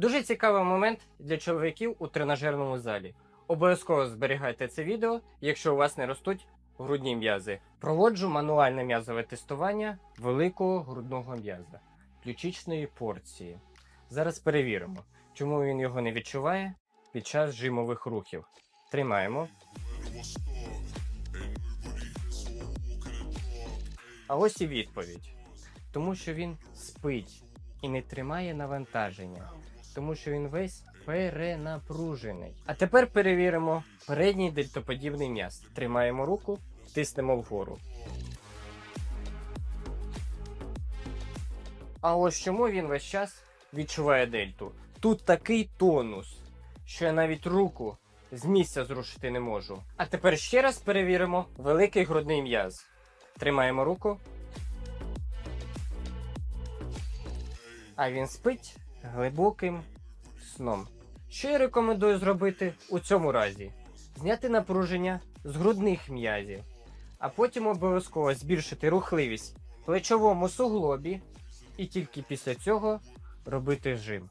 Дуже цікавий момент для чоловіків у тренажерному залі. Обов'язково зберігайте це відео, якщо у вас не ростуть грудні м'язи. Проводжу мануальне м'язове тестування великого грудного м'яза, ключичної порції. Зараз перевіримо, чому він його не відчуває під час жимових рухів. Тримаємо. А ось і відповідь. Тому що він спить і не тримає навантаження, тому що він весь перенапружений. А тепер перевіримо передній дельтоподібний м'яз. Тримаємо руку, тиснемо вгору. А ось чому він весь час відчуває дельту. Тут такий тонус, що я навіть руку з місця зрушити не можу. А тепер ще раз перевіримо великий грудний м'яз. Тримаємо руку. А він спить глибоким сном. Що я рекомендую зробити у цьому разі? Зняти напруження з грудних м'язів, а потім обов'язково збільшити рухливість в плечовому суглобі і тільки після цього робити жим.